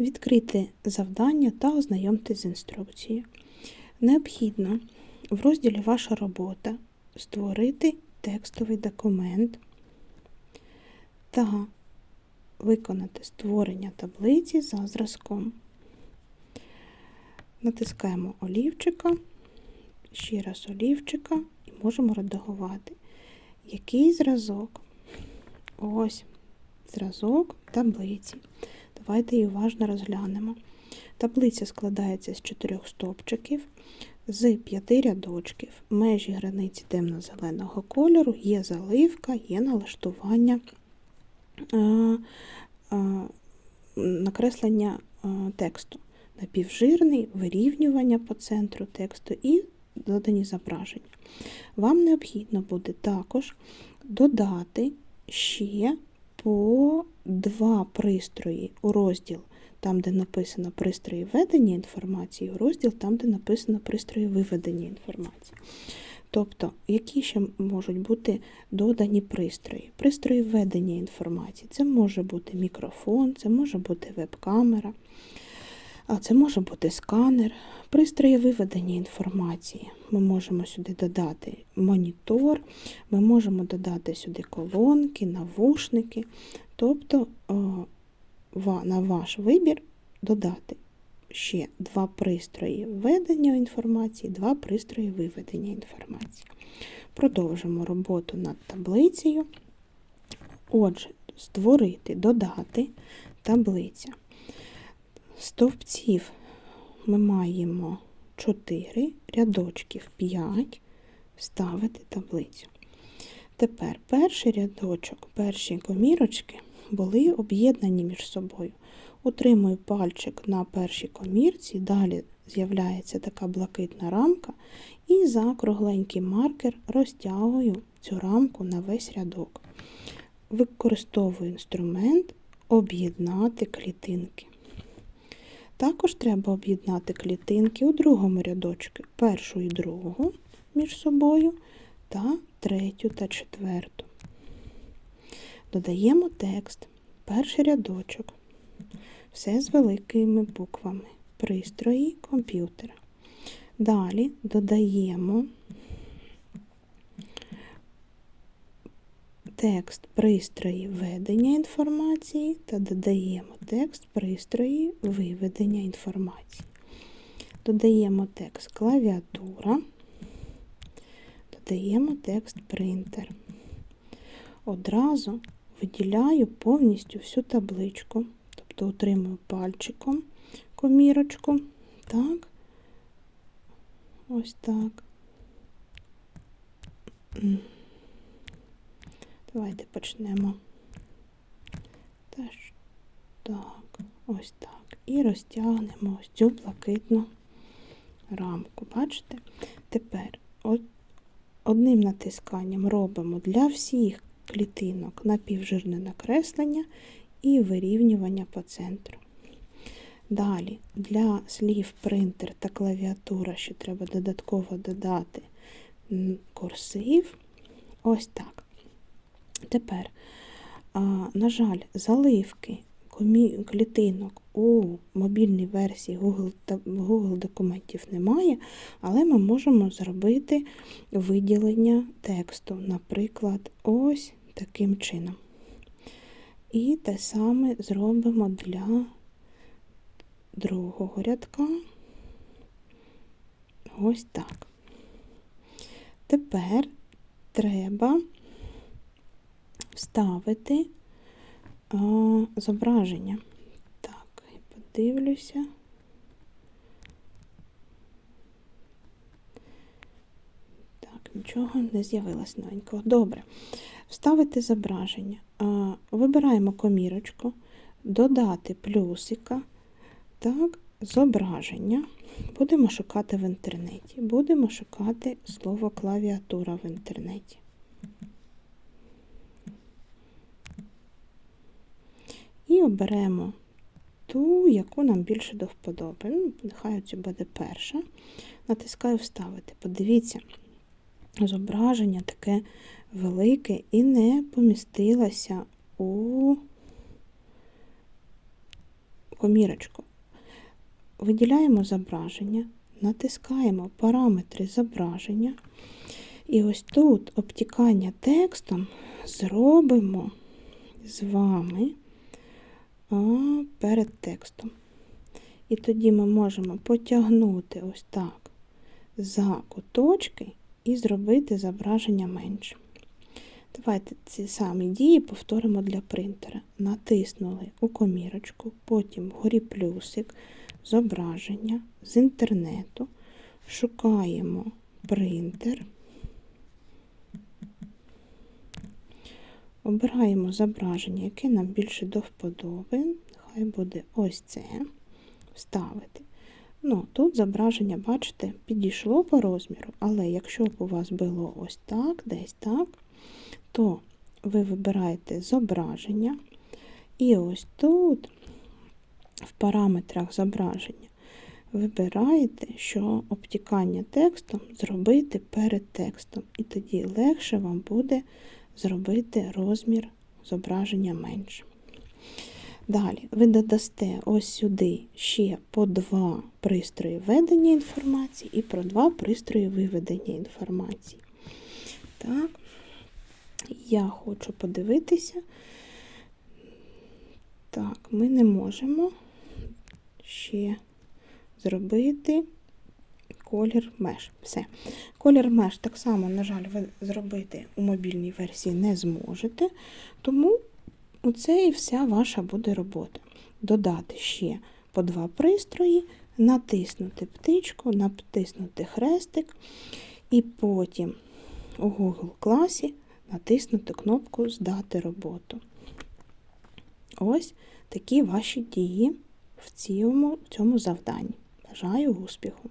відкрити завдання та ознайомтесь з інструкцією. Необхідно в розділі Ваша робота створити текстовий документ та виконати створення таблиці за зразком. Натискаємо олівчика, ще раз олівчика і можемо редагувати. Який зразок? Ось зразок таблиці. Давайте її уважно розглянемо. Таблиця складається з чотирьох стовпчиків, з п'яти рядочків. Межі границі темно-зеленого кольору, є заливка, є налаштування е, е, накреслення е, тексту. Напівжирний, вирівнювання по центру тексту і додані зображення. Вам необхідно буде також додати ще по два пристрої у розділ, там, де написано пристрої ведення інформації, у розділ там, де написано пристрої виведення інформації. Тобто, які ще можуть бути додані пристрої? Пристрої введення інформації. Це може бути мікрофон, це може бути веб-камера, а це може бути сканер, пристрої виведення інформації. Ми можемо сюди додати монітор, ми можемо додати сюди колонки, навушники, тобто на ваш вибір додати ще два пристрої введення інформації, два пристрої виведення інформації. Продовжимо роботу над таблицею. Отже, створити, додати таблиця. Стовпців ми маємо 4, рядочків 5, вставити таблицю. Тепер перший рядочок, перші комірочки були об'єднані між собою. Утримую пальчик на першій комірці, далі з'являється така блакитна рамка, і за кругленький маркер розтягую цю рамку на весь рядок. Використовую інструмент об'єднати клітинки. Також треба об'єднати клітинки у другому рядочку, першу і другу між собою, та третю та четверту. Додаємо текст, перший рядочок. Все з великими буквами. Пристрої комп'ютера. Далі додаємо текст пристрої введення інформації та додаємо текст пристрої виведення інформації. Додаємо текст клавіатура, додаємо текст принтер. Одразу виділяю повністю всю табличку, тобто утримую пальчиком комірочку. Так, ось так. Давайте почнемо. Теж так, ось так. І розтягнемо ось цю блакитну рамку. Бачите? Тепер одним натисканням робимо для всіх клітинок напівжирне накреслення і вирівнювання по центру. Далі для слів принтер та клавіатура ще треба додатково додати курсив. Ось так. Тепер, на жаль, заливки клітинок у мобільній версії Google Google документів немає, але ми можемо зробити виділення тексту, наприклад, ось таким чином. І те саме зробимо для другого рядка. Ось так. Тепер треба вставити а, зображення. Так, подивлюся. Так, нічого не з'явилось новенького. Добре. Вставити зображення. А, вибираємо комірочку, додати плюсика. Так, зображення. Будемо шукати в інтернеті. Будемо шукати слово клавіатура в інтернеті. Оберемо ту, яку нам більше до вподоби. Ну, Нехай це буде перша. Натискаю Вставити. Подивіться, зображення таке велике і не помістилося у комірочку. Виділяємо зображення, натискаємо параметри зображення. І ось тут обтікання текстом зробимо з вами а, перед текстом. І тоді ми можемо потягнути ось так за куточки і зробити зображення менше. Давайте ці самі дії повторимо для принтера. Натиснули у комірочку, потім вгорі плюсик, зображення з інтернету, шукаємо принтер, обираємо зображення, яке нам більше до вподоби. Хай буде ось це. Вставити. Ну, Тут зображення, бачите, підійшло по розміру, але якщо б у вас було ось так, десь так, то ви вибираєте зображення, і ось тут, в параметрах зображення, вибираєте, що обтікання текстом зробити перед текстом. І тоді легше вам буде зробити розмір зображення менше. Далі ви додасте ось сюди ще по два пристрої введення інформації і про два пристрої виведення інформації. Так, я хочу подивитися. Так, ми не можемо ще зробити колір меж. Все. Колір меж так само, на жаль, ви зробити у мобільній версії не зможете, тому оце і вся ваша буде робота. Додати ще по два пристрої, натиснути птичку, натиснути хрестик, і потім у Google класі натиснути кнопку Здати роботу. Ось такі ваші дії в цьому, в цьому завданні. Бажаю успіху!